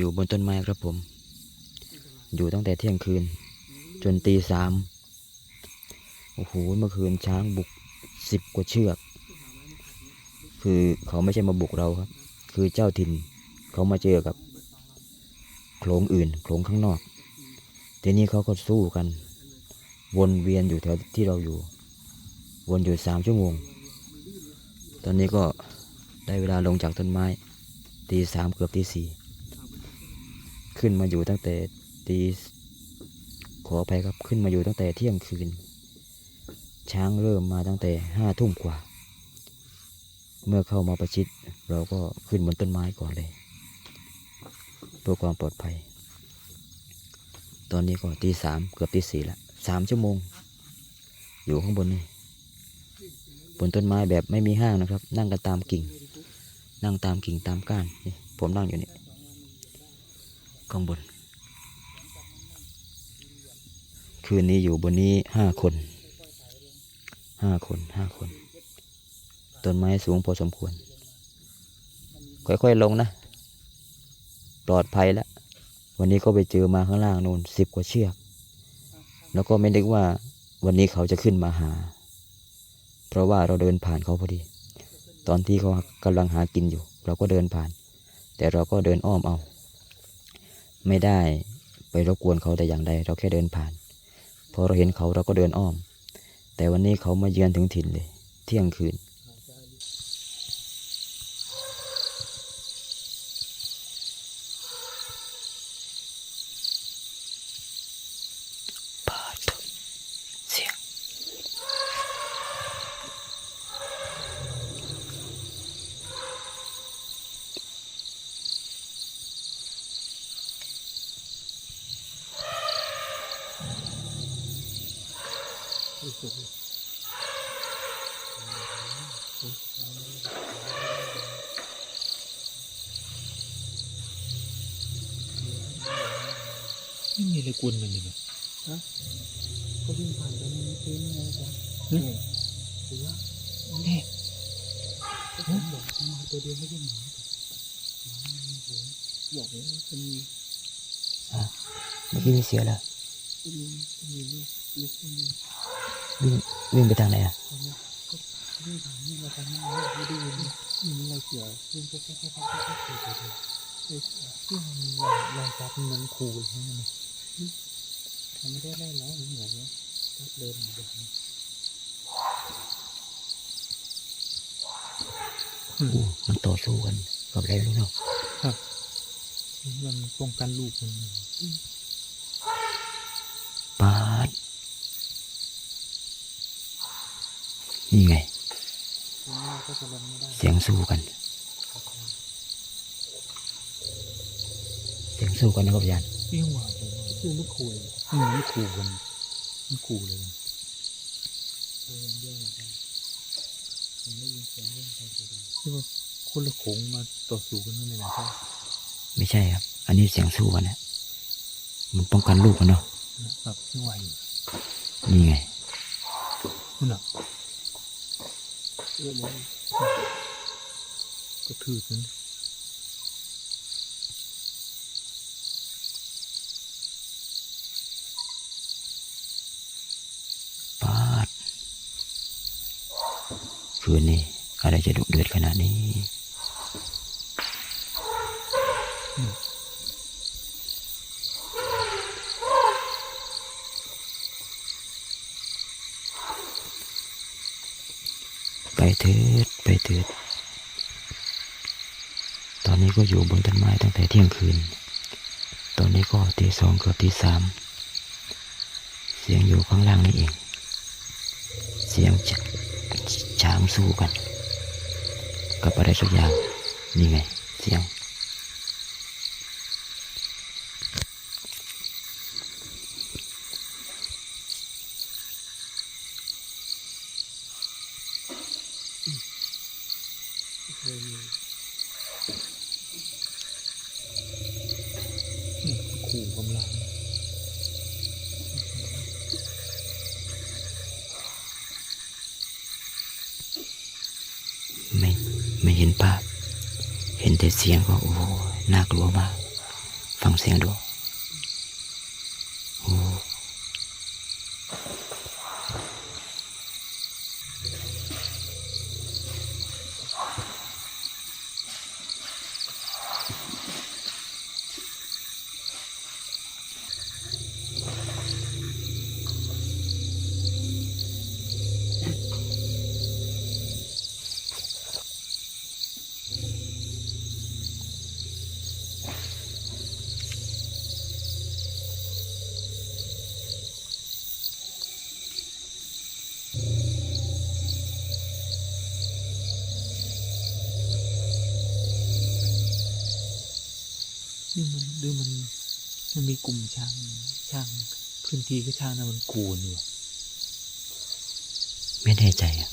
อยู่บนต้นไม้ครับผม อยู่ตั้งแต่เที่ยงคืน จนตีสามโอ้โหเมื่อคืนช้างบุกสิบกว่าเชือก คือเขาไม่ใช่มาบุกเราครับ คือเจ้าถิ่นเขามาเจอกับโขลงอื่นโขลงข้างนอก ทีนี้เขาก็สู้กัน วนเวียนอยู่แถวที่เราอยู่ วนอยู่สามชั่วโมง ตอนนี้ก็ได้เวลาลงจากต้นไม้ตีสามเกือบตีสี่ ขึ้นมาอยู่ตั้งแต่ตีขออภัยครับขึ้นมาอยู่ตั้งแต่เที่ยงคืน ช้างเริ่มมาตั้งแต่ห้าทุ่มกว่า เมื่อเข้ามาประชิด เราก็ขึ้นบนต้นไม้ก่อนเลยเพื่อความปลอดภัย ตอนนี้ก็ตีสามเกือบตีสี่ละสามชั่วโมง อยู่ข้างบนนี่บนต้นไม้แบบไม่มีห้างนะครับ นั่งกันตามกิ่ง นั่งตามกิ่งตามก้านนี่ผมนั่งอยู่นี่ ข้างบน คืนนี้อยู่บนนี้ห้าคนห้าคนห้าคนต้นไม้สูงพอสมควร ค่อยๆลงนะ ปลอดภัยแล้ว วันนี้ก็ไปเจอมาข้างล่างนู่นสิบกว่าเชือก แล้วก็ไม่นึกว่าวันนี้เขาจะขึ้นมาหา เพราะว่าเราเดินผ่านเขาพอดี ตอนที่เขากำลังหากินอยู่ เราก็เดินผ่าน แต่เราก็เดินอ้อมเอา ไม่ได้ไปรบกวนเขาแต่อย่างใดเราแค่เดินผ่าน พอเราเห็นเขาเราก็เดินอ้อม แต่วันนี้เขามาเยือนถึงถิ่นเลย เที่ยงคืน ไม่มีอะไรกวนมันเลยนะก็วิ่งผ่านไปมันซื้อไงจ๊ะหึหรือว่าแน่ก็ผมบอกทำมาตัวเดียวไม่ใช่หมาหมามันโหบอกว่าจะมีเมื่อกี้มีเสียงแล้วจะมีจะมีลูกลูกจะมี วิ่งวิ่งไปทางไหนอะตอนนี้ก็วิ่งผ่านนี่เราทำไม่ได้ไม่ได้ยินนี่มันอเกี่ยววิ่งแค่แค่แค่แค่แค่เกี่ยวเดียวเอ้ยที่มันมีลายลายจับมันเหมือนขู่ใช่ไหมทำไม่ได้ไล่แล้วเหมือนเหรอจับเดินมาแบบนี้อู้มันต่อสู้กันกับอะไรไม่รู้เนาะมันป้องกันลูกมัน นี่ไงทีนี้ก็จะลงไม่ได้เสียงสู้กัน เสียงสู้กันนะครับอาจารย์เปี้ยงว่าผมว่าคือลูกขู่เลยอืมมันขู่กันมันขู่เลยตัวอย่างเดียวเหรอจ๊ะผมได้ยินเสียงเรื่องไปตัวเดียวที่ว่าคนละโขงมาต่อสู้กันนั่นเองนะครับไม่ใช่ครับ อันนี้เสียงสู้กันนะมันป้องกันลูกมันเนาะครับไม่ไหวอยู่นี่ไงนั่นน่ะเรื่องมัน ก็ถือกันปาดคืนนี้อะไรจะดุเดือดขนาดนี้ เถิดไปเถิด ตอนนี้ก็อยู่บนต้นไม้ตั้งแต่เที่ยงคืน ตอนนี้ก็ตีสองเกือบตีสาม เสียงอยู่ข้างล่างนี่เอง เสียงฉช้างสู้กัน กับอะไรสักอย่าง นี่ไง เสียง เคยมี อืม ขู่กำลังไม่ไม่เห็นภาพ เห็นแต่เสียงก็โอ้โหน่ากลัวมาก ฟังเสียงดู นี่มันดูมันมันมีกลุ่มช่างช่างพื้นที่ก็ช่างนะมันกูนอยู่ไม่แน่ใจอะ